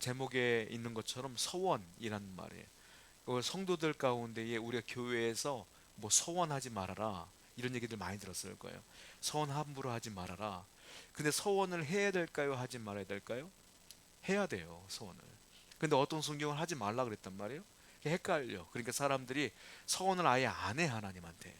제목에 있는 것처럼 서원이라는 말이에요. 그 성도들 가운데에 우리가 교회에서 뭐 서원하지 말아라 이런 얘기들 많이 들었을 거예요. 서원 함부로 하지 말아라. 근데 서원을 해야 될까요? 하지 말아야 될까요? 해야 돼요. 서원을. 근데 어떤 성경을 하지 말라 그랬단 말이에요. 헷갈려. 그러니까 사람들이 서원을 아예 안 해 하나님한테.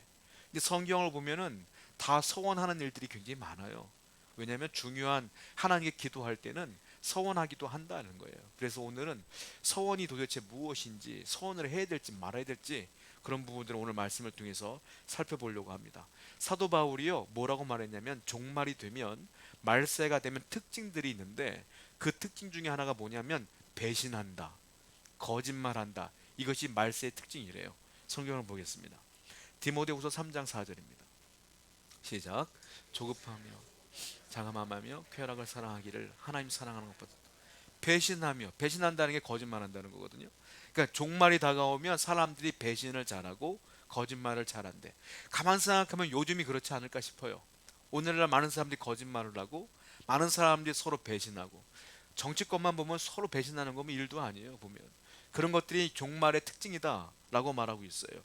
근데 성경을 보면은 다 서원하는 일들이 굉장히 많아요. 왜냐하면 중요한 하나님께 기도할 때는 서원하기도 한다는 거예요. 그래서 오늘은 서원이 도대체 무엇인지 서원을 해야 될지 말아야 될지 그런 부분들을 오늘 말씀을 통해서 살펴보려고 합니다. 사도 바울이요 뭐라고 말했냐면 종말이 되면 말세가 되면 특징들이 있는데 그 특징 중에 하나가 뭐냐면 배신한다, 거짓말한다. 이것이 말세의 특징이래요. 성경을 보겠습니다. 디모데후서 3장 4절입니다. 시작. 조급하며 장함하며 쾌락을 사랑하기를 하나님 사랑하는 것보다 배신하며 배신한다는 게 거짓말한다는 거거든요. 그러니까 종말이 다가오면 사람들이 배신을 잘하고 거짓말을 잘한대. 가만 생각하면 요즘이 그렇지 않을까 싶어요. 오늘날 많은 사람들이 거짓말을 하고 많은 사람들이 서로 배신하고 정치권만 보면 서로 배신하는 거면 일도 아니에요. 보면 그런 것들이 종말의 특징이다라고 말하고 있어요.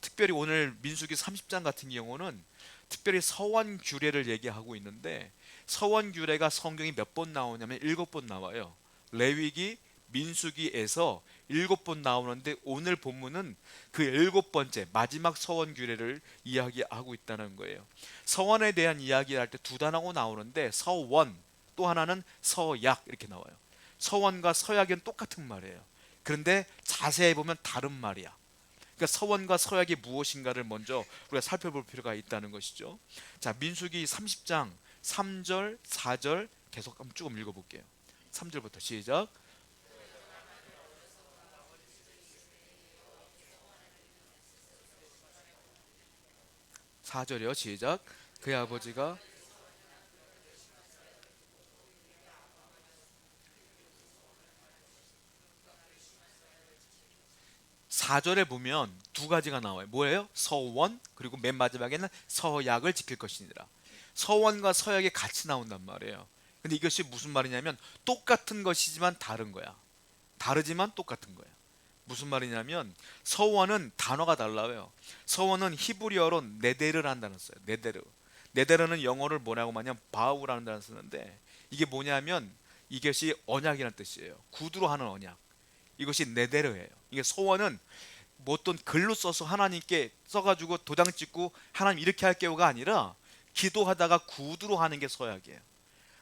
특별히 오늘 민수기 30장 같은 경우는 특별히 서원 규례를 얘기하고 있는데 서원 규례가 성경이 몇 번 나오냐면 일곱 번 나와요. 레위기, 민수기에서 일곱 번 나오는데 오늘 본문은 그 일곱 번째 마지막 서원 규례를 이야기하고 있다는 거예요. 서원에 대한 이야기를 할 때 두 단어가 나오는데 서원 또 하나는 서약 이렇게 나와요. 서원과 서약은 똑같은 말이에요. 그런데 자세히 보면 다른 말이야. 그러니까 서원과 서약이 무엇인가를 먼저 우리가 살펴볼 필요가 있다는 것이죠. 자, 민수기 30장 3절, 4절 계속 한번 쭉 읽어 볼게요. 3절부터 시작. 사절이요 시작 그의 아버지가 사절에 보면 두 가지가 나와요. 뭐예요? 서원 그리고 맨 마지막에는 서약을 지킬 것이니라. 서원과 서약이 같이 나온단 말이에요. 근데 이것이 무슨 말이냐면 똑같은 것이지만 다른 거야. 다르지만 똑같은 거야. 무슨 말이냐면 서원은 단어가 달라요. 서원은 히브리어로 네데르를 한다는 써요. 네데르. 네데르는 영어를 뭐라고 하냐면 바우라는 단어 쓰는데 이게 뭐냐면 이것이 언약이라는 뜻이에요. 구두로 하는 언약. 이것이 네데르예요. 이게 소원은 뭐 어떤 글로 써서 하나님께 써가지고 도장 찍고 하나님 이렇게 할게요가 아니라 기도하다가 구두로 하는 게 서약이에요.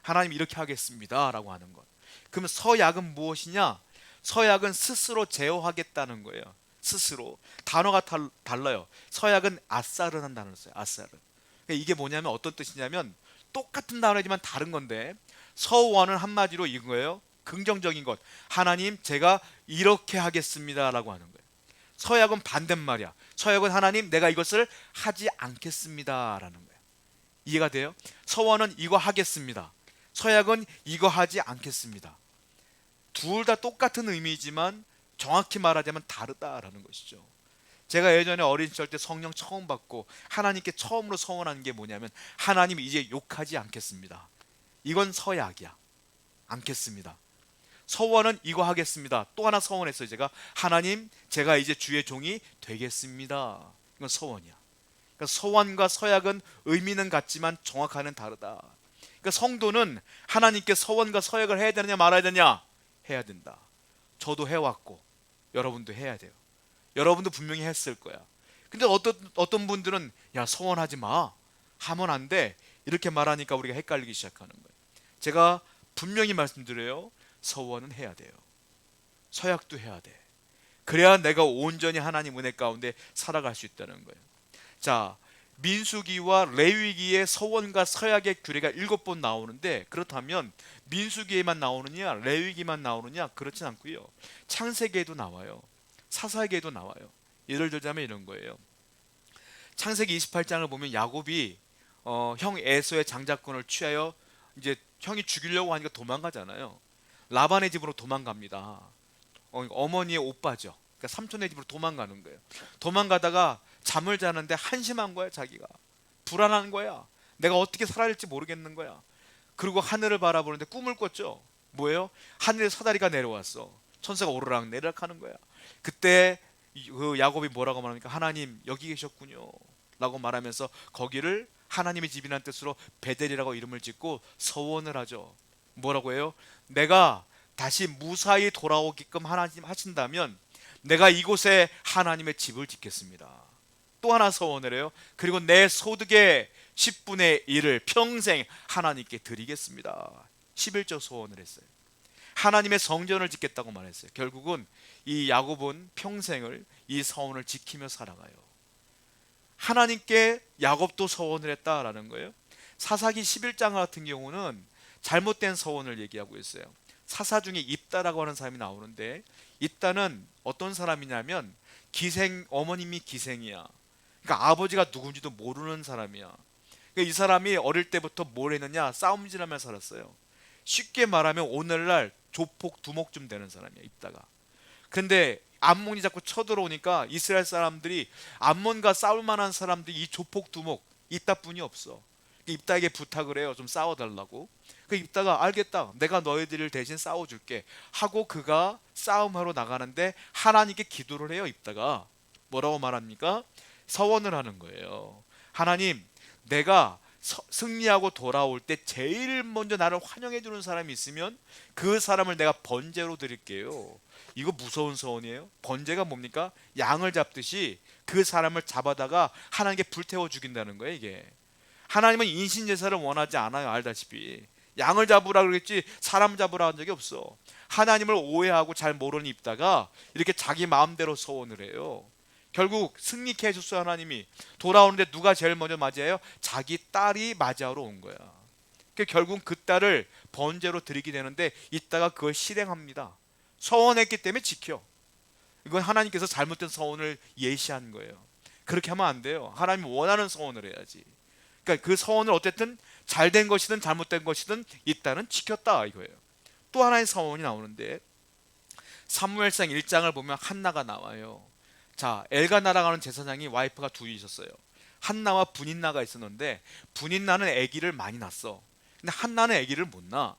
하나님 이렇게 하겠습니다라고 하는 것. 그러면 서약은 무엇이냐? 서약은 스스로 제어하겠다는 거예요. 스스로 단어가 달, 달라요. 서약은 아사르 한다는 써요. 아사르. 그러니까 이게 뭐냐면 어떤 뜻이냐면 똑같은 단어지만 다른 건데 서원은 한마디로 이거예요. 긍정적인 것. 하나님 제가 이렇게 하겠습니다라고 하는 거예요. 서약은 반대말이야. 서약은 하나님 내가 이것을 하지 않겠습니다라는 거예요. 이해가 돼요? 서원은 이거 하겠습니다. 서약은 이거 하지 않겠습니다. 둘 다 똑같은 의미지만 정확히 말하자면 다르다라는 것이죠. 제가 예전에 어린 시절 때 성령 처음 받고 하나님께 처음으로 서원한 게 뭐냐면 하나님 이제 욕하지 않겠습니다. 이건 서약이야. 않겠습니다. 서원은 이거 하겠습니다. 또 하나 서원했어요. 제가 하나님 제가 이제 주의 종이 되겠습니다. 이건 서원이야. 그러니까 서원과 서약은 의미는 같지만 정확하는 다르다. 그러니까 성도는 하나님께 서원과 서약을 해야 되느냐 말아야 되냐? 해야 된다. 저도 해왔고 여러분도 해야 돼요. 여러분도 분명히 했을 거야. 근데 어떤 어떤 분들은 야 서원하지 마 하면 안 돼. 이렇게 말하니까 우리가 헷갈리기 시작하는 거예요. 제가 분명히 말씀드려요. 서원은 해야 돼요. 서약도 해야 돼. 그래야 내가 온전히 하나님 은혜 가운데 살아갈 수 있다는 거예요. 자, 민수기와 레위기의 서원과 서약의 규례가 일곱 번 나오는데 그렇다면 민수기에만 나오느냐 레위기만 나오느냐 그렇진 않고요. 창세기에도 나와요. 사사기에도 나와요. 예를 들자면 이런 거예요. 창세기 28장을 보면 야곱이 어, 형 에서의 장자권을 취하여 이제 형이 죽이려고 하니까 도망가잖아요. 라반의 집으로 도망갑니다. 어, 머니의 오빠죠. 그러니까 삼촌의 집으로 도망가는 거예요. 도망가다가 잠을 자는데 한심한 거야 자기가 불안한 거야. 내가 어떻게 살아야 할지 모르겠는 거야. 그리고 하늘을 바라보는데 꿈을 꿨죠. 뭐예요? 하늘에 사다리가 내려왔어. 천사가 오르락 내리락 하는 거야. 그때 이- 그 야곱이 뭐라고 말합니까? 하나님 여기 계셨군요. 라고 말하면서 거기를 하나님의 집이라는 뜻으로 베델이라고 이름을 짓고 서원을 하죠. 뭐라고 해요? 내가 다시 무사히 돌아오게끔 하나님 하신다면 내가 이곳에 하나님의 집을 짓겠습니다. 또 하나 서원을 해요. 그리고 내 소득의 10분의 1을 평생 하나님께 드리겠습니다. 11조 소원을 했어요. 하나님의 성전을 짓겠다고 말했어요. 결국은 이 야곱은 평생을 이 서원을 지키며 살아가요. 하나님께 야곱도 서원을 했다라는 거예요. 사사기 11장 같은 경우는 잘못된 서원을 얘기하고 있어요. 사사 중에 입다라고 하는 사람이 나오는데 입다는 어떤 사람이냐면 기생 어머님이 기생이야. 그러니까 아버지가 누군지도 모르는 사람이야. 그러니까 이 사람이 어릴 때부터 뭘 했느냐 싸움질하며 살았어요. 쉽게 말하면 오늘날 조폭 두목쯤 되는 사람이야 입다가. 근데 암몬이 자꾸 쳐들어오니까 이스라엘 사람들이 암몬과 싸울 만한 사람들이 이 조폭 두목 입다뿐이 없어. 입다에게 부탁을 해요. 좀 싸워달라고. 그 입다가 알겠다. 내가 너희들을 대신 싸워줄게. 하고 그가 싸움하러 나가는데 하나님께 기도를 해요. 입다가 뭐라고 말합니까? 서원을 하는 거예요. 하나님, 내가 서- 승리하고 돌아올 때 제일 먼저 나를 환영해 주는 사람이 있으면 그 사람을 내가 번제로 드릴게요. 이거 무서운 서원이에요. 번제가 뭡니까? 양을 잡듯이 그 사람을 잡아다가 하나님께 불태워 죽인다는 거예요, 이게. 하나님은 인신 제사를 원하지 않아요, 알다시피. 양을 잡으라 그랬지 사람 잡으라 한 적이 없어. 하나님을 오해하고 잘 모르는 입다가 이렇게 자기 마음대로 서원을 해요. 결국 승리케 해줬어 하나님이 돌아오는데 누가 제일 먼저 맞이해요? 자기 딸이 맞이하러 온 거야. 그 결국 그 딸을 번제로 드리게 되는데 이따가 그걸 실행합니다. 서원했기 때문에 지켜. 이건 하나님께서 잘못된 서원을 예시한 거예요. 그렇게 하면 안 돼요. 하나님 원하는 서원을 해야지. 그러니까 그 서원을 어쨌든 잘된 것이든 잘못된 것이든 이따는 지켰다 이거예요. 또 하나의 서원이 나오는데 사무엘상 1장을 보면 한나가 나와요. 자, 엘가 나라고 하는 제사장이 와이프가 둘이 있었어요. 한나와 분인나가 있었는데 분인나는 아기를 많이 낳았어. 근데 한나는 아기를 못 낳아.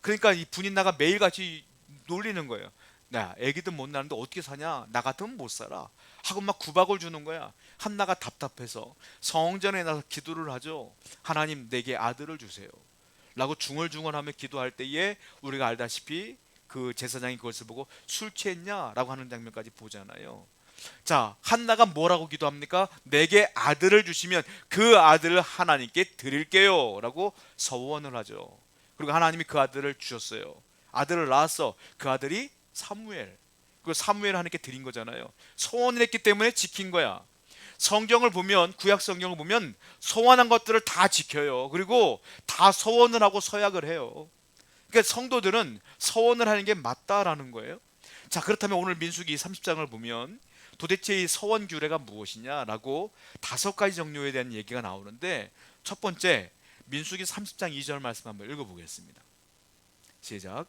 그러니까 이 분인나가 매일같이 놀리는 거예요. 나 아기도 못 낳는데 어떻게 사냐? 나 같으면 못 살아. 하고 막 구박을 주는 거야. 한나가 답답해서 성전에 나서 기도를 하죠. 하나님 내게 아들을 주세요. 라고 중얼중얼하며 기도할 때에 우리가 알다시피 그 제사장이 그것을 보고 술 취했냐라고 하는 장면까지 보잖아요. 자, 한나가 뭐라고 기도합니까? 내게 아들을 주시면 그 아들을 하나님께 드릴게요 라고 서원을 하죠. 그리고 하나님이 그 아들을 주셨어요. 아들을 낳았어. 그 아들이 사무엘. 그 사무엘 하나님께 드린 거잖아요. 소원을 했기 때문에 지킨 거야. 성경을 보면 구약 성경을 보면 소원한 것들을 다 지켜요. 그리고 다 소원을 하고 서약을 해요. 그러니까 성도들은 서원을 하는 게 맞다라는 거예요. 자, 그렇다면 오늘 민수기 30장을 보면 도대체 이 서원 규례가 무엇이냐라고 다섯 가지 종류에 대한 얘기가 나오는데 첫 번째 민수기 30장 2절 말씀 한번 읽어 보겠습니다. 시작.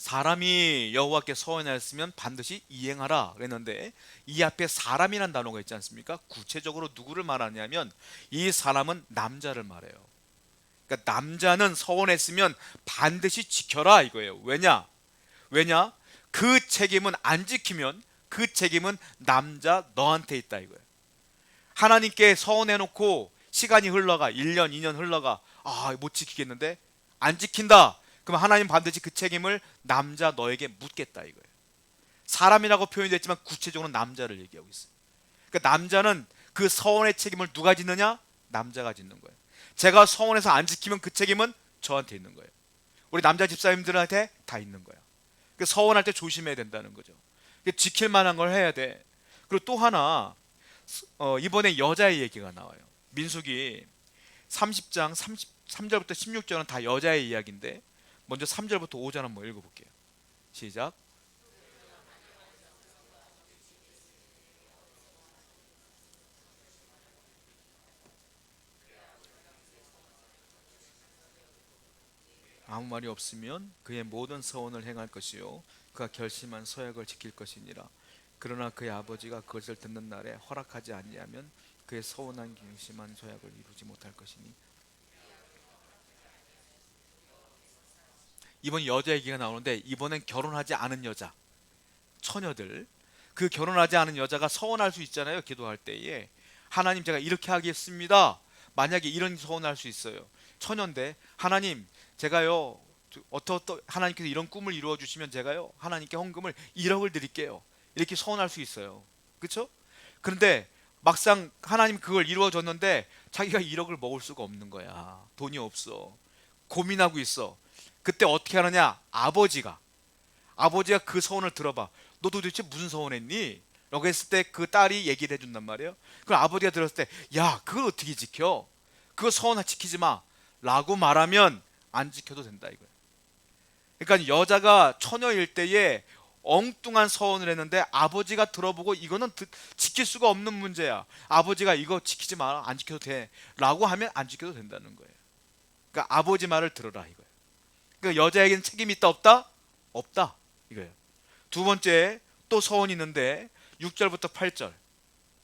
사람이 여호와께 서원하였으면 반드시 이행하라 그랬는데 이 앞에 사람이란 단어가 있지 않습니까? 구체적으로 누구를 말하냐면 이 사람은 남자를 말해요. 그러니까 남자는 서원했으면 반드시 지켜라 이거예요. 왜냐? 왜냐? 그 책임은 안 지키면 그 책임은 남자 너한테 있다 이거예요. 하나님께 서원해 놓고 시간이 흘러가 1년, 2년 흘러가 아, 못 지키겠는데 안 지킨다. 그럼 하나님 반드시 그 책임을 남자 너에게 묻겠다 이거예요. 사람이라고 표현됐지만 구체적으로 남자를 얘기하고 있어요. 그러니까 남자는 그 서원의 책임을 누가 짓느냐? 남자가 짓는 거예요. 제가 서원에서 안 지키면 그 책임은 저한테 있는 거예요. 우리 남자 집사님들한테 다 있는 거야. 그 서원할 때 조심해야 된다는 거죠. 그 지킬 만한 걸 해야 돼. 그리고 또 하나 어, 이번에 여자의 얘기가 나와요. 민수기 30장 33절부터 16절은 다 여자의 이야기인데 먼저 3절부터 5절 한번 읽어볼게요. 시작. 아무 말이 없으면 그의 모든 서원을 행할 것이요. 그가 결심한 서약을 지킬 것이니라. 그러나 그의 아버지가 그것을 듣는 날에 허락하지 아니하면 그의 서운한 갱심한 서약을 이루지 못할 것이니. 이번 여자 얘기가 나오는데 이번엔 결혼하지 않은 여자. 처녀들. 그 결혼하지 않은 여자가 서운할 수 있잖아요 기도할 때에. 하나님 제가 이렇게 하겠습니다. 만약에 이런 서운할 수 있어요. 처녀인데 하나님 제가요 어떠 하나님께서 이런 꿈을 이루어 주시면 제가요 하나님께 헌금을 1억을 드릴게요. 이렇게 서운할 수 있어요. 그렇죠 그런데 막상 하나님 그걸 이루어 줬는데 자기가 1억을 먹을 수가 없는 거야. 돈이 없어. 고민하고 있어. 그때 어떻게 하느냐? 아버지가. 아버지가 그 서원을 들어봐 너 도대체 무슨 서원했니? 라고 했을 때 그 딸이 얘기를 해준단 말이에요. 그럼 아버지가 들었을 때 야 그걸 어떻게 지켜? 그거 서원 지키지 마. 라고 말하면 안 지켜도 된다 이거예요. 그러니까 여자가 처녀일 때에 엉뚱한 서원을 했는데 아버지가 들어보고 이거는 드- 지킬 수가 없는 문제야. 아버지가 이거 지키지 마라 안 지켜도 돼. 라고 하면 안 지켜도 된다는 거예요. 그러니까 아버지 말을 들어라 이거예요. 그러니까 여자에게는 책임이 있다 없다? 없다 이거예요. 두 번째 또 서원이 있는데 6절부터 8절.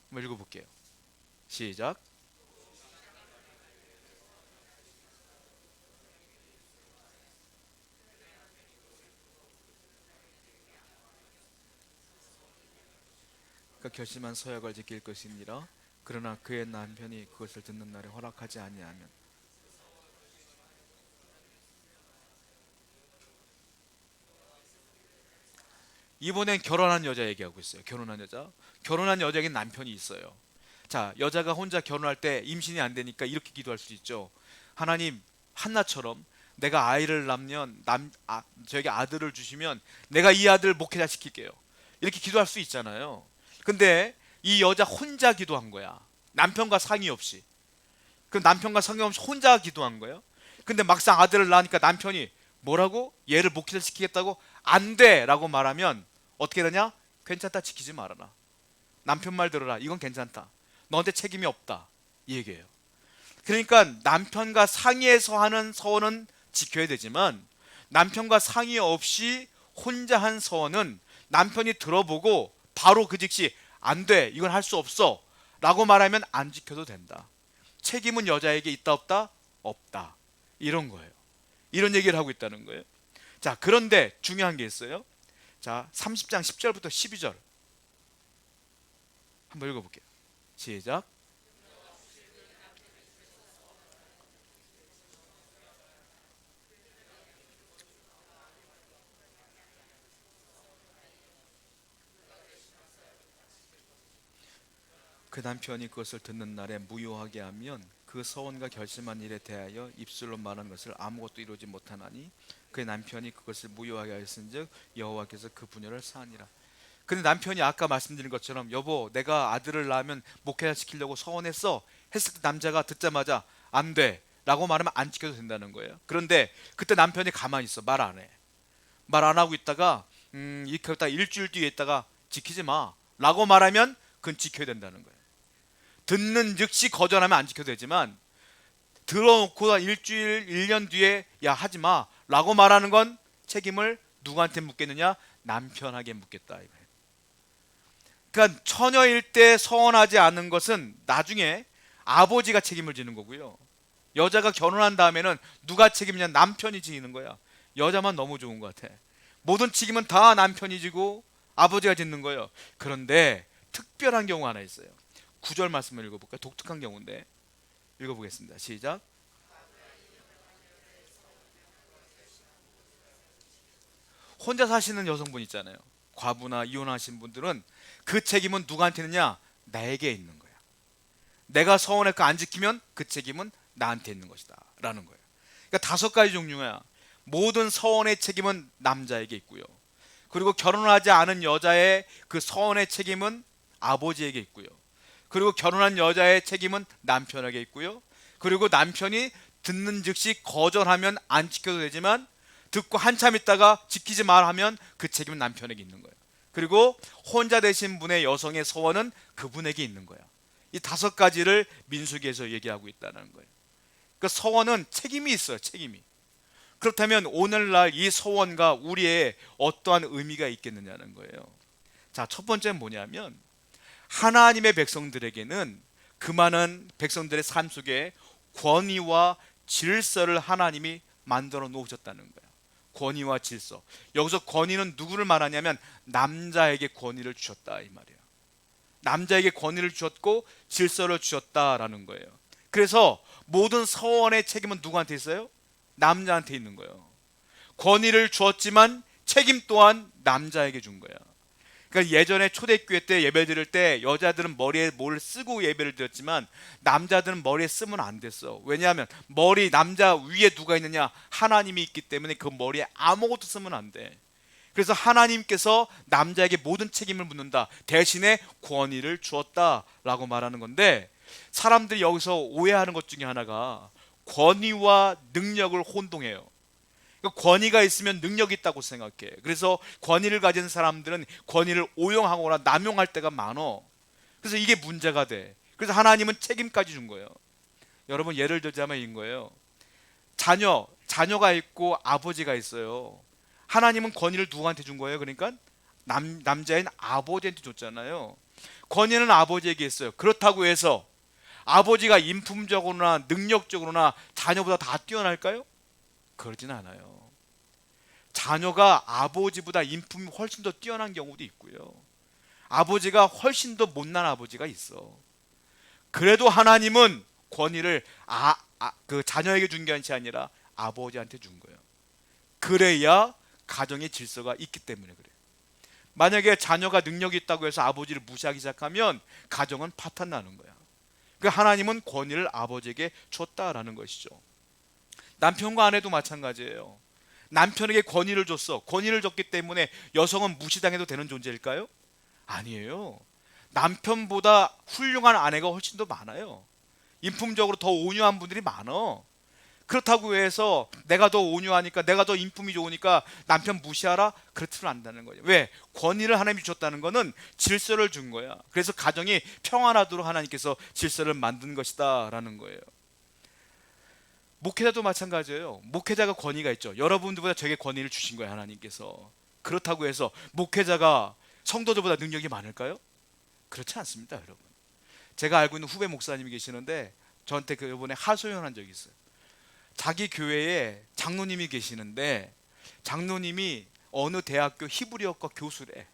한번 읽어볼게요. 시작 그 결심한 서약을 지킬 것이니라 그러나 그의 남편이 그것을 듣는 날에 허락하지 아니하면 이번엔 결혼한 여자 얘기하고 있어요. 결혼한 여자. 결혼한 여자에게 남편이 있어요. 자, 여자가 혼자 결혼할 때 임신이 안 되니까 이렇게 기도할 수 있죠. 하나님, 한나처럼 내가 아이를 낳으면 남 아, 저에게 아들을 주시면 내가 이 아들 목회자 시킬게요. 이렇게 기도할 수 있잖아요. 근데 이 여자 혼자 기도한 거야. 남편과 상의 없이. 그 남편과 상의 없이 혼자 기도한 거예요. 근데 막상 아들을 낳으니까 남편이 뭐라고? 얘를 목회자 시키겠다고? 안 돼 라고 말하면 어떻게 되냐? 괜찮다 지키지 말아라. 남편 말 들어라. 이건 괜찮다. 너한테 책임이 없다. 이 얘기예요. 그러니까 남편과 상의해서 하는 서원은 지켜야 되지만 남편과 상의 없이 혼자 한 서원은 남편이 들어보고 바로 그 즉시 안 돼. 이건 할 수 없어. 라고 말하면 안 지켜도 된다. 책임은 여자에게 있다 없다? 없다. 이런 거예요. 이런 얘기를 하고 있다는 거예요. 자, 그런데 중요한 게 있어요. 자, 30장 10절부터 12절. 한번 읽어 볼게요. 시작. 그 남편이 그것을 듣는 날에 무효하게 하면 그 서원과 결심한 일에 대하여 입술로 말한 것을 아무것도 이루지 못하나니 그의 남편이 그것을 무효하게 하였은즉 여호와께서 그 분열을 사하니라. 근데 남편이 아까 말씀드린 것처럼 여보 내가 아들을 낳으면 목회자 시키려고 서원했어 했을 때 남자가 듣자마자 안 돼라고 말하면 안 지켜도 된다는 거예요. 그런데 그때 남편이 가만히 있어 말 안 해. 말 안 하고 있다가 음 이렇게 있다가 일주일 뒤에 있다가 지키지 마라고 말하면 그건 지켜야 된다는 거예요. 듣는 즉시 거절하면 안 지켜도 되지만 들어놓고 한 일주일, 1년 뒤에 야 하지 마 라고 말하는 건 책임을 누구한테 묻겠느냐? 남편에게 묻겠다. 그러니까 처녀일 때 서원하지 않은 것은 나중에 아버지가 책임을 지는 거고요. 여자가 결혼한 다음에는 누가 책임이냐? 남편이 지는 거야. 여자만 너무 좋은 것 같아. 모든 책임은 다 남편이 지고 아버지가 짓는 거예요. 그런데 특별한 경우 하나 있어요. 구절 말씀을 읽어볼까요? 독특한 경우인데 읽어보겠습니다. 시작. 혼자 사시는 여성분 있잖아요. 과부나 이혼하신 분들은 그 책임은 누구한테 있느냐? 나에게 있는 거야. 내가 서원했고 안 지키면 그 책임은 나한테 있는 것이다. 라는 거예요. 그러니까 다섯 가지 종류야. 모든 서원의 책임은 남자에게 있고요. 그리고 결혼하지 않은 여자의 그 서원의 책임은 아버지에게 있고요. 그리고 결혼한 여자의 책임은 남편에게 있고요. 그리고 남편이 듣는 즉시 거절하면 안 지켜도 되지만 듣고 한참 있다가 지키지 말 하면 그 책임은 남편에게 있는 거예요. 그리고 혼자 되신 분의 여성의 서원은 그분에게 있는 거야. 이 다섯 가지를 민수기에서 얘기하고 있다는 거예요. 그 서원은 책임이 있어요. 책임이. 그렇다면 오늘날 이 서원과 우리의 어떠한 의미가 있겠느냐는 거예요. 자, 첫 번째는 뭐냐면 하나님의 백성들에게는 그 많은 백성들의 삶 속에 권위와 질서를 하나님이 만들어 놓으셨다는 거예요. 권위와 질서. 여기서 권위는 누구를 말하냐면 남자에게 권위를 주셨다 이 말이에요. 남자에게 권위를 주셨고 질서를 주셨다라는 거예요. 그래서 모든 서원의 책임은 누구한테 있어요? 남자한테 있는 거예요. 권위를 주었지만 책임 또한 남자에게 준 거야. 그러니까 예전에 초대교회 때 예배 드릴 때 여자들은 머리에 뭘 쓰고 예배를 드렸지만 남자들은 머리에 쓰면 안 됐어. 왜냐하면 머리 남자 위에 누가 있느냐 하나님이 있기 때문에 그 머리에 아무것도 쓰면 안 돼. 그래서 하나님께서 남자에게 모든 책임을 묻는다. 대신에 권위를 주었다라고 말하는 건데 사람들이 여기서 오해하는 것 중에 하나가 권위와 능력을 혼동해요. 그러니까 권위가 있으면 능력이 있다고 생각해. 그래서 권위를 가진 사람들은 권위를 오용하거나 남용할 때가 많어. 그래서 이게 문제가 돼. 그래서 하나님은 책임까지 준 거예요. 여러분 예를 들자면 이인 거예요. 자녀, 자녀가 있고 아버지가 있어요. 하나님은 권위를 누구한테 준 거예요? 그러니까 남, 남자인 아버지한테 줬잖아요. 권위는 아버지에게 있어요. 그렇다고 해서 아버지가 인품적으로나 능력적으로나 자녀보다 다 뛰어날까요? 그러진 않아요. 자녀가 아버지보다 인품이 훨씬 더 뛰어난 경우도 있고요. 아버지가 훨씬 더 못난 아버지가 있어. 그래도 하나님은 권위를 아, 아, 그 자녀에게 준 게 아니라 아버지한테 준 거예요. 그래야 가정의 질서가 있기 때문에 그래요. 만약에 자녀가 능력이 있다고 해서 아버지를 무시하기 시작하면 가정은 파탄 나는 거야. 그 하나님은 권위를 아버지에게 줬다라는 것이죠. 남편과 아내도 마찬가지예요. 남편에게 권위를 줬어. 권위를 줬기 때문에 여성은 무시당해도 되는 존재일까요? 아니에요. 남편보다 훌륭한 아내가 훨씬 더 많아요. 인품적으로 더 온유한 분들이 많어. 그렇다고 해서 내가 더 온유하니까 내가 더 인품이 좋으니까 남편 무시하라 그렇지는 않다는 거예요. 왜? 권위를 하나님이 줬다는 거는 질서를 준 거야. 그래서 가정이 평안하도록 하나님께서 질서를 만든 것이다라는 거예요. 목회자도 마찬가지예요. 목회자가 권위가 있죠. 여러분들보다 저에게 권위를 주신 거예요, 하나님께서. 그렇다고 해서 목회자가 성도들보다 능력이 많을까요? 그렇지 않습니다, 여러분. 제가 알고 있는 후배 목사님이 계시는데 저한테 그 이번에 하소연한 적이 있어요. 자기 교회에 장로님이 계시는데 장로님이 어느 대학교 히브리어과 교수래.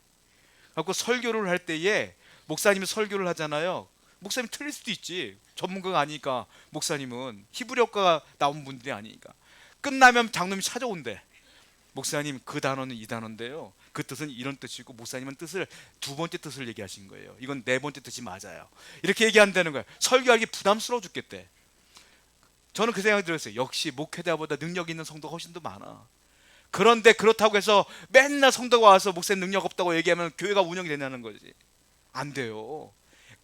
갖고 설교를 할 때에 목사님이 설교를 하잖아요. 목사님 틀릴 수도 있지. 전문가가 아니니까 목사님은 히브리어과 나온 분들이 아니니까. 끝나면 장로님이 찾아온대. 목사님 그 단어는 이 단어인데요. 그 뜻은 이런 뜻이고 목사님은 뜻을 두 번째 뜻을 얘기하신 거예요. 이건 네 번째 뜻이 맞아요. 이렇게 얘기한다는 거예요. 설교하기 부담스러워 죽겠대. 저는 그 생각이 들었어요. 역시 목회자보다 능력 있는 성도가 훨씬 더 많아. 그런데 그렇다고 해서 맨날 성도가 와서 목사님 능력 없다고 얘기하면 교회가 운영이 되냐는 거지. 안 돼요.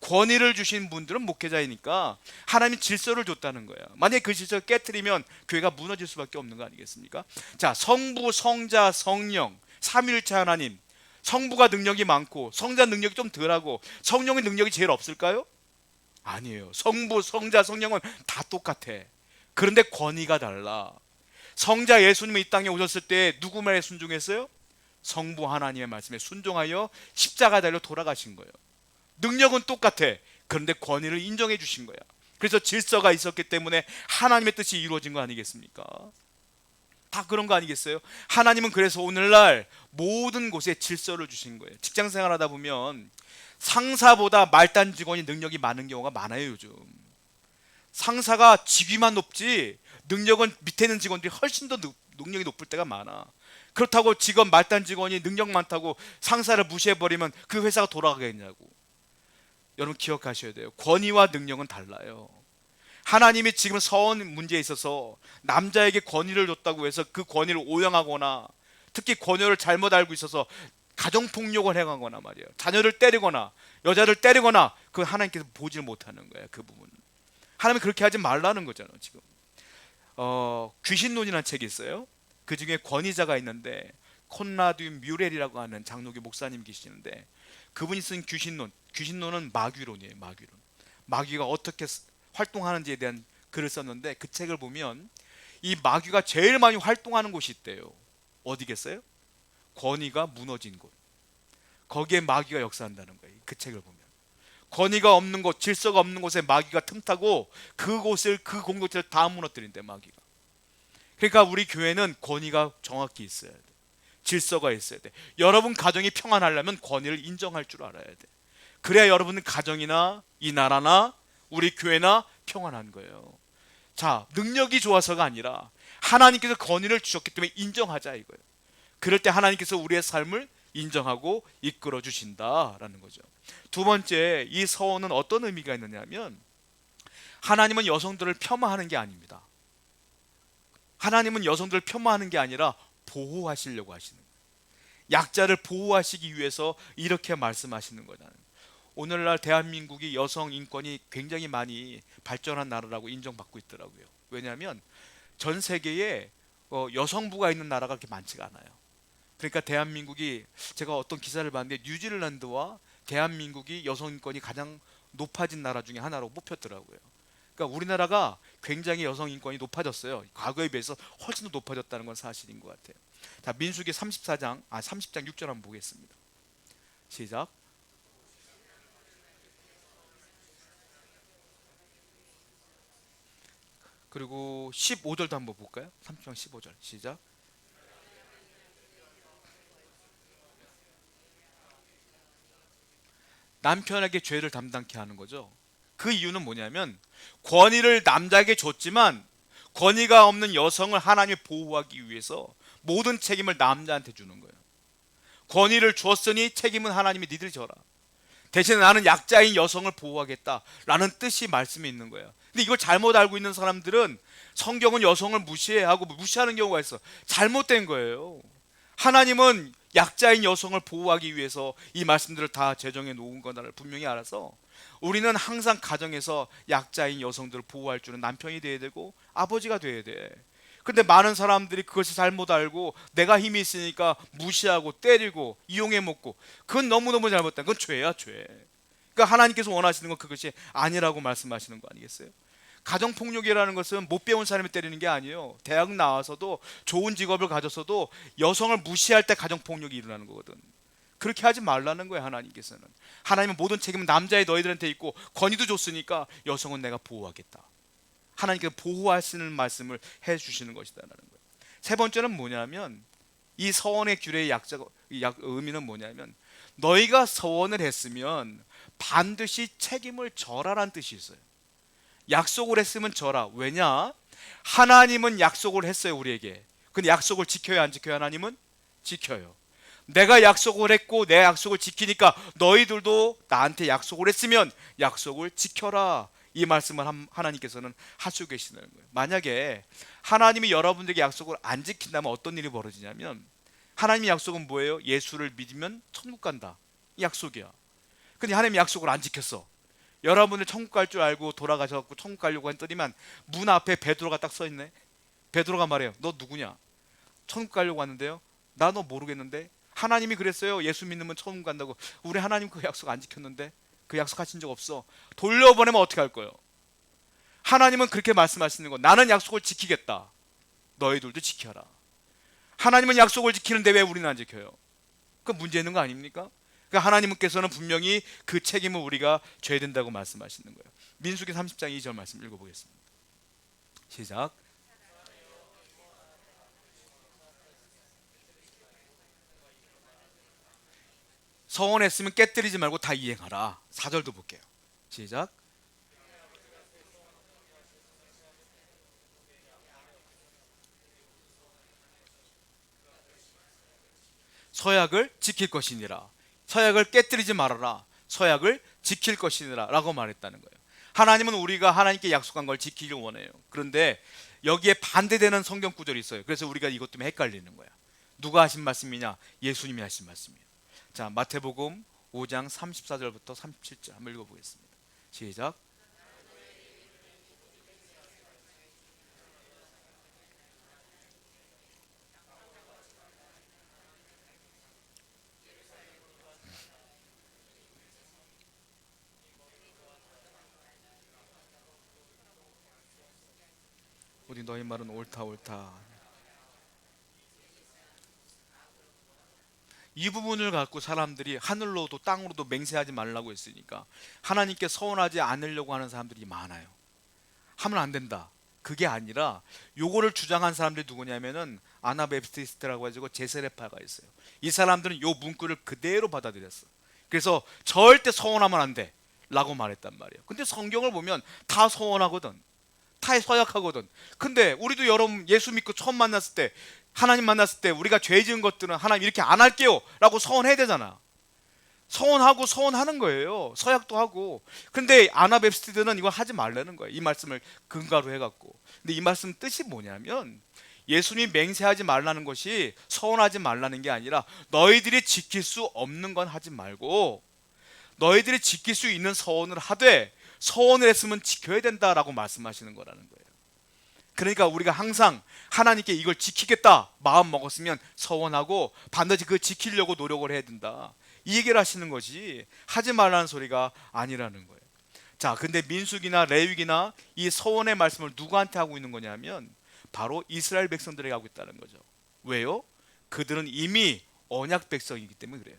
권위를 주신 분들은 목회자이니까 하나님이 질서를 줬다는 거예요. 만약에 그 질서를 깨뜨리면 교회가 무너질 수밖에 없는 거 아니겠습니까? 자, 성부, 성자, 성령, 삼일체 하나님. 성부가 능력이 많고 성자 능력이 좀 덜하고 성령의 능력이 제일 없을까요? 아니에요. 성부, 성자, 성령은 다 똑같아. 그런데 권위가 달라. 성자 예수님이 이 땅에 오셨을 때 누구 말에 순종했어요? 성부 하나님의 말씀에 순종하여 십자가 달려 돌아가신 거예요. 능력은 똑같아. 그런데 권위를 인정해 주신 거야. 그래서 질서가 있었기 때문에 하나님의 뜻이 이루어진 거 아니겠습니까? 다 그런 거 아니겠어요? 하나님은 그래서 오늘날 모든 곳에 질서를 주신 거예요. 직장 생활하다 보면 상사보다 말단 직원이 능력이 많은 경우가 많아요, 요즘. 상사가 직위만 높지 능력은 밑에 있는 직원들이 훨씬 더 능력이 높을 때가 많아. 그렇다고 직원 말단 직원이 능력 많다고 상사를 무시해 버리면 그 회사가 돌아가겠냐고. 여러분 기억하셔야 돼요. 권위와 능력은 달라요. 하나님이 지금 서원 문제에 있어서 남자에게 권위를 줬다고 해서 그 권위를 오용하거나 특히 권위를 잘못 알고 있어서 가정 폭력을 행하거나 말이에요. 자녀를 때리거나 여자를 때리거나 그 하나님께서 보질 못하는 거예요. 그 부분. 하나님이 그렇게 하지 말라는 거잖아요. 지금 어, 귀신론이라는 책이 있어요. 그 중에 권위자가 있는데 콘라드 뮤렐이라고 하는 장로교 목사님 계시는데 그분이 쓴 귀신론, 귀신론은 마귀론이에요. 마귀론. 마귀가 어떻게 활동하는지에 대한 글을 썼는데 그 책을 보면 이 마귀가 제일 많이 활동하는 곳이 있대요. 어디겠어요? 권위가 무너진 곳. 거기에 마귀가 역사한다는 거예요. 그 책을 보면. 권위가 없는 곳, 질서가 없는 곳에 마귀가 틈타고 그곳을 그 공동체를 다 무너뜨린대 마귀가. 그러니까 우리 교회는 권위가 정확히 있어야 돼. 질서가 있어야 돼. 여러분 가정이 평안하려면 권위를 인정할 줄 알아야 돼. 그래야 여러분 가정이나 이 나라나 우리 교회나 평안한 거예요. 자, 능력이 좋아서가 아니라 하나님께서 권위를 주셨기 때문에 인정하자 이거예요. 그럴 때 하나님께서 우리의 삶을 인정하고 이끌어 주신다라는 거죠. 두 번째, 이 서원은 어떤 의미가 있느냐면 하나님은 여성들을 폄하하는 게 아닙니다. 하나님은 여성들을 폄하하는 게 아니라 보호하시려고 하시는 거예요. 약자를 보호하시기 위해서 이렇게 말씀하시는 거잖아요. 오늘날 대한민국이 여성 인권이 굉장히 많이 발전한 나라라고 인정받고 있더라고요. 왜냐하면 전 세계에 어, 여성부가 있는 나라가 그렇게 많지가 않아요. 그러니까 대한민국이 제가 어떤 기사를 봤는데 뉴질랜드와 대한민국이 여성 인권이 가장 높아진 나라 중에 하나로 뽑혔더라고요. 그러니까 우리나라가 굉장히 여성 인권이 높아졌어요. 과거에 비해서 훨씬 더 높아졌다는 건 사실인 것 같아요. 자, 민수기 34장, 아 30장 6절 한번 보겠습니다. 시작. 그리고 15절도 한번 볼까요? 30장 15절 시작. 남편에게 죄를 담당케 하는 거죠. 그 이유는 뭐냐면 권위를 남자에게 줬지만 권위가 없는 여성을 하나님이 보호하기 위해서 모든 책임을 남자한테 주는 거예요. 권위를 주었으니 책임은 하나님이 니들이 져라. 대신 나는 약자인 여성을 보호하겠다라는 뜻이 말씀이 있는 거예요. 근데 이걸 잘못 알고 있는 사람들은 성경은 여성을 무시하고 무시하는 경우가 있어. 잘못된 거예요. 하나님은 약자인 여성을 보호하기 위해서 이 말씀들을 다 제정해 놓은 거다를 분명히 알아서 우리는 항상 가정에서 약자인 여성들을 보호할 줄은 남편이 돼야 되고 아버지가 돼야 돼. 근데 많은 사람들이 그것을 잘못 알고 내가 힘이 있으니까 무시하고 때리고 이용해 먹고 그건 너무너무 잘못된 그건 죄야 죄. 그러니까 하나님께서 원하시는 건 그것이 아니라고 말씀하시는 거 아니겠어요? 가정 폭력이라는 것은 못 배운 사람이 때리는 게 아니에요. 대학 나와서도 좋은 직업을 가졌어도 여성을 무시할 때 가정 폭력이 일어나는 거거든. 그렇게 하지 말라는 거예요 하나님께서는. 하나님은 모든 책임은 남자의 너희들한테 있고 권위도 줬으니까 여성은 내가 보호하겠다. 하나님께서 보호하시는 말씀을 해 주시는 것이다라는 거예요. 세 번째는 뭐냐면 이 서원의 규례의 약자 약 의미는 뭐냐면 너희가 서원을 했으면 반드시 책임을 져라라는 뜻이 있어요. 약속을 했으면 져라. 왜냐? 하나님은 약속을 했어요 우리에게. 근데 약속을 지켜야 안 지켜야 하나님은 지켜요. 내가 약속을 했고 내 약속을 지키니까 너희들도 나한테 약속을 했으면 약속을 지켜라. 이 말씀을 하나님께서는 하시고 계시는 거예요. 만약에 하나님이 여러분들에게 약속을 안 지킨다면 어떤 일이 벌어지냐면 하나님의 약속은 뭐예요? 예수를 믿으면 천국 간다. 이 약속이야. 근데 하나님이 약속을 안 지켰어. 여러분들 천국 갈 줄 알고 돌아가셔갖고 천국 가려고 했더니만 문 앞에 베드로가 딱 서 있네. 베드로가 말해요. 너 누구냐? 천국 가려고 하는데요. 나 너 모르겠는데. 하나님이 그랬어요. 예수 믿으면 천국 간다고. 우리 하나님 그 약속 안 지켰는데. 그 약속하신 적 없어. 돌려보내면 어떻게 할 거예요? 하나님은 그렇게 말씀하시는 거. 나는 약속을 지키겠다. 너희들도 지켜라. 하나님은 약속을 지키는데 왜 우리는 안 지켜요? 그 문제 있는 거 아닙니까? 그러니까 하나님께서는 분명히 그 책임을 우리가 져야 된다고 말씀하시는 거예요. 민수기 30장 2절 말씀 읽어보겠습니다. 시작. 서원했으면 깨뜨리지 말고 다 이행하라. 4절도 볼게요. 시작. 서약을 지킬 것이니라. 서약을 깨뜨리지 말아라. 서약을 지킬 것이니라 라고 말했다는 거예요. 하나님은 우리가 하나님께 약속한 걸 지키길 원해요. 그런데 여기에 반대되는 성경 구절이 있어요. 그래서 우리가 이것 때문에 헷갈리는 거야. 누가 하신 말씀이냐? 예수님이 하신 말씀이에요. 자, 마태복음 5장 34절부터 37절 한번 읽어보겠습니다. 시작. 말은 옳다 옳다 이 부분을 갖고 사람들이 하늘로도 땅으로도 맹세하지 말라고 했으니까 하나님께 서원하지 않으려고 하는 사람들이 많아요. 하면 안 된다. 그게 아니라 요거를 주장한 사람들이 누구냐면은 아나베프티스트라고 해가지고 제세례파가 있어요. 이 사람들은 요 문구를 그대로 받아들였어. 그래서 절대 서원하면 안 돼. 라고 말했단 말이에요. 근데 성경을 보면 다 서원하거든. 다 서약하거든. 근데 우리도 여러분 예수 믿고 처음 만났을 때 하나님 만났을 때 우리가 죄 지은 것들은 하나님 이렇게 안 할게요. 라고 서원해야 되잖아. 서원하고 서원하는 거예요. 서약도 하고. 근데 아나베프스티드는 이걸 하지 말라는 거예요. 이 말씀을 근거로 해갖고. 근데 이 말씀 뜻이 뭐냐면 예수님 맹세하지 말라는 것이 서원하지 말라는 게 아니라 너희들이 지킬 수 없는 건 하지 말고 너희들이 지킬 수 있는 서원을 하되 서원을 했으면 지켜야 된다라고 말씀하시는 거라는 거예요. 그러니까 우리가 항상 하나님께 이걸 지키겠다 마음 먹었으면 서원하고 반드시 그 지키려고 노력을 해야 된다. 이 얘기를 하시는 것이 하지 말라는 소리가 아니라는 거예요. 자, 근데 민숙이나 레위기나 이 서원의 말씀을 누구한테 하고 있는 거냐면 바로 이스라엘 백성들에게 하고 있다는 거죠. 왜요? 그들은 이미 언약 백성이기 때문에 그래요.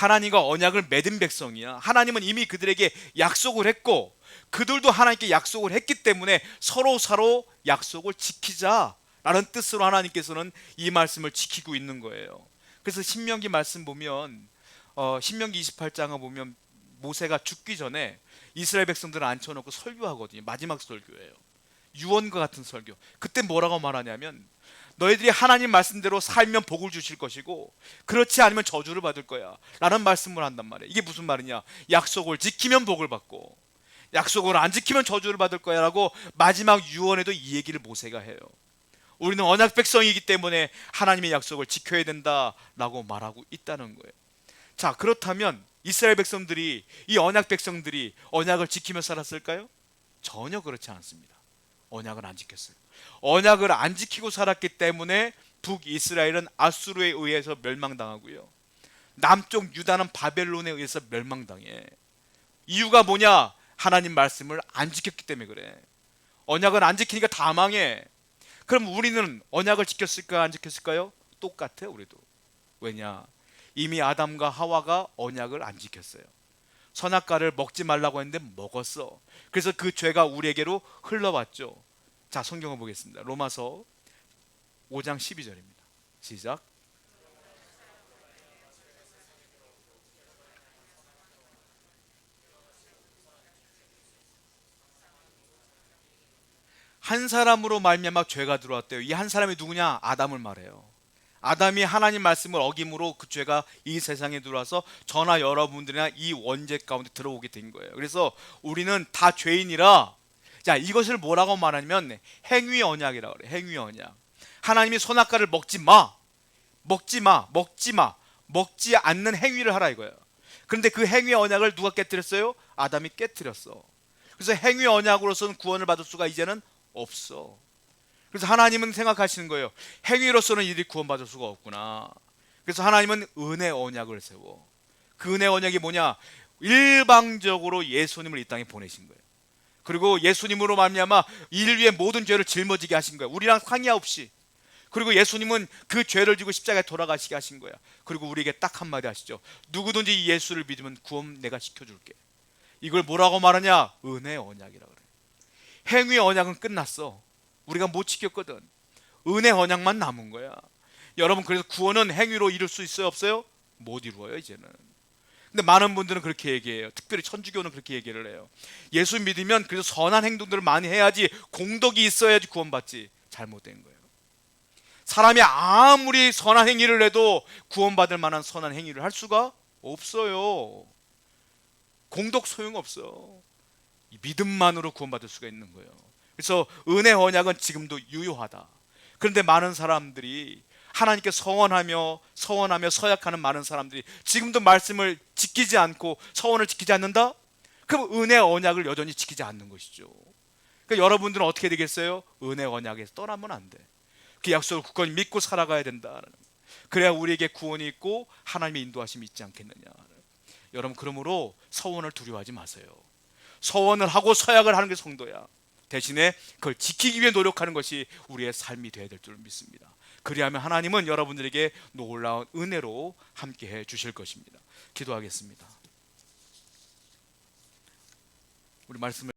하나님과 언약을 맺은 백성이야. 하나님은 이미 그들에게 약속을 했고 그들도 하나님께 약속을 했기 때문에 서로 서로 약속을 지키자라는 뜻으로 하나님께서는 이 말씀을 지키고 있는 거예요. 그래서 신명기 말씀 보면 어, 신명기 28장을 보면 모세가 죽기 전에 이스라엘 백성들을 앉혀놓고 설교하거든요. 마지막 설교예요. 유언과 같은 설교. 그때 뭐라고 말하냐면 너희들이 하나님 말씀대로 살면 복을 주실 것이고 그렇지 않으면 저주를 받을 거야. 라는 말씀을 한단 말이에요. 이게 무슨 말이냐? 약속을 지키면 복을 받고 약속을 안 지키면 저주를 받을 거야라고 마지막 유언에도 이 얘기를 모세가 해요. 우리는 언약 백성이기 때문에 하나님의 약속을 지켜야 된다라고 말하고 있다는 거예요. 자, 그렇다면 이스라엘 백성들이 이 언약 백성들이 언약을 지키며 살았을까요? 전혀 그렇지 않습니다. 언약을 안 지켰어요. 언약을 안 지키고 살았기 때문에 북이스라엘은 아수르에 의해서 멸망당하고요. 남쪽 유다는 바벨론에 의해서 멸망당해. 이유가 뭐냐? 하나님 말씀을 안 지켰기 때문에 그래. 언약을 안 지키니까 다 망해. 그럼 우리는 언약을 지켰을까 안 지켰을까요? 똑같아 우리도. 왜냐? 이미 아담과 하와가 언약을 안 지켰어요. 선악과를 먹지 말라고 했는데 먹었어. 그래서 그 죄가 우리에게로 흘러왔죠. 자, 성경을 보겠습니다. 로마서 5장 12절입니다. 시작. 한 사람으로 말미암아 죄가 들어왔대요. 이 한 사람이 누구냐? 아담을 말해요. 아담이 하나님 말씀을 어김으로 그 죄가 이 세상에 들어와서 저나 여러분들이나 이 원죄 가운데 들어오게 된 거예요. 그래서 우리는 다 죄인이라 자 이것을 뭐라고 말하냐면 행위 언약이라고 그래. 행위 언약. 하나님이 선악과를 먹지 마, 먹지 마, 먹지 마, 먹지 않는 행위를 하라 이거예요. 그런데 그 행위 언약을 누가 깨뜨렸어요? 아담이 깨뜨렸어. 그래서 행위 언약으로서는 구원을 받을 수가 이제는 없어. 그래서 하나님은 생각하시는 거예요. 행위로서는 이들이 구원받을 수가 없구나. 그래서 하나님은 은혜 언약을 세워. 그 은혜 언약이 뭐냐? 일방적으로 예수님을 이 땅에 보내신 거예요. 그리고 예수님으로 말미암아 인류의 모든 죄를 짊어지게 하신 거예요. 우리랑 상의 없이. 그리고 예수님은 그 죄를 지고 십자가에 돌아가시게 하신 거야. 그리고 우리에게 딱 한마디 하시죠. 누구든지 예수를 믿으면 구원 내가 시켜줄게. 이걸 뭐라고 말하냐? 은혜 언약이라 그래. 행위 언약은 끝났어. 우리가 못 지켰거든. 은혜 언약만 남은 거야. 여러분 그래서 구원은 행위로 이룰 수 있어요 없어요? 못 이루어요 이제는. 근데 많은 분들은 그렇게 얘기해요. 특별히 천주교는 그렇게 얘기를 해요. 예수 믿으면 그래서 선한 행동들을 많이 해야지 공덕이 있어야지 구원받지. 잘못된 거예요. 사람이 아무리 선한 행위를 해도 구원받을 만한 선한 행위를 할 수가 없어요. 공덕 소용없어. 믿음만으로 구원받을 수가 있는 거예요. 그래서 은혜 언약은 지금도 유효하다. 그런데 많은 사람들이 하나님께 서원하며 서원하며 서약하는 많은 사람들이 지금도 말씀을 지키지 않고 서원을 지키지 않는다? 그럼 은혜 언약을 여전히 지키지 않는 것이죠. 그러니까 여러분들은 어떻게 되겠어요? 은혜 언약에서 떠나면 안 돼. 그 약속을 굳건히 믿고 살아가야 된다. 그래야 우리에게 구원이 있고 하나님의 인도하심이 있지 않겠느냐. 여러분 그러므로 서원을 두려워하지 마세요. 서원을 하고 서약을 하는 게 성도야. 대신에 그걸 지키기 위해 노력하는 것이 우리의 삶이 되어야 될 줄 믿습니다. 그리하면 하나님은 여러분들에게 놀라운 은혜로 함께 해 주실 것입니다. 기도하겠습니다. 우리 말씀을